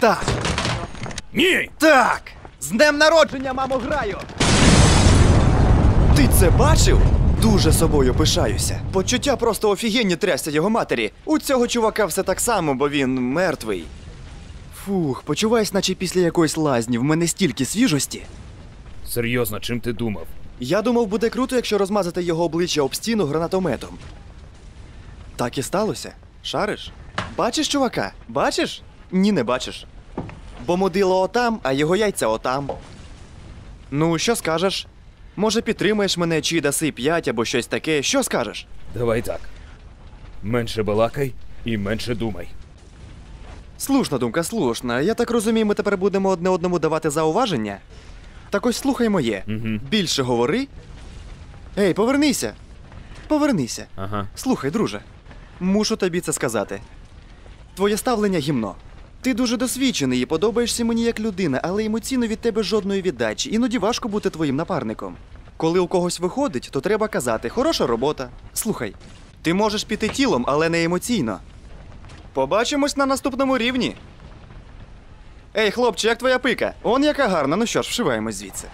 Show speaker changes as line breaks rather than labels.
Так,
Ні!
так! З днем народження, мамо, граю! Ти це бачив? Дуже собою пишаюся. Почуття просто офігенні трясся його матері. У цього чувака все так само, бо він мертвий. Фух, почуваюсь, наче після якоїсь лазні. В мене стільки свіжості.
Серйозно, чим ти думав?
Я думав, буде круто, якщо розмазати його обличчя об стіну гранатометом. Так і сталося. Шариш? Бачиш, чувака? Бачиш? Ні, не бачиш. Бо мудило отам, а його яйця отам. Ну, що скажеш? Може, підтримаєш мене чи даси п'ять або щось таке. Що скажеш?
Давай так. Менше балакай і менше думай.
Слушна думка, слушна. Я так розумію, ми тепер будемо одне одному давати зауваження. Так ось слухай моє.
Мгм.
Більше говори. Ей, повернися. Повернися.
Ага.
Слухай, друже, мушу тобі це сказати. Твоє ставлення гімно. Ти дуже досвідчений і подобаєшся мені як людина, але емоційно від тебе жодної віддачі. Іноді важко бути твоїм напарником. Коли у когось виходить, то треба казати хороша робота. Слухай, ти можеш піти тілом, але не емоційно. Побачимось на наступному рівні. Ей, хлопче, як твоя пика? Он яка гарна, ну що ж, вшиваємось звідси.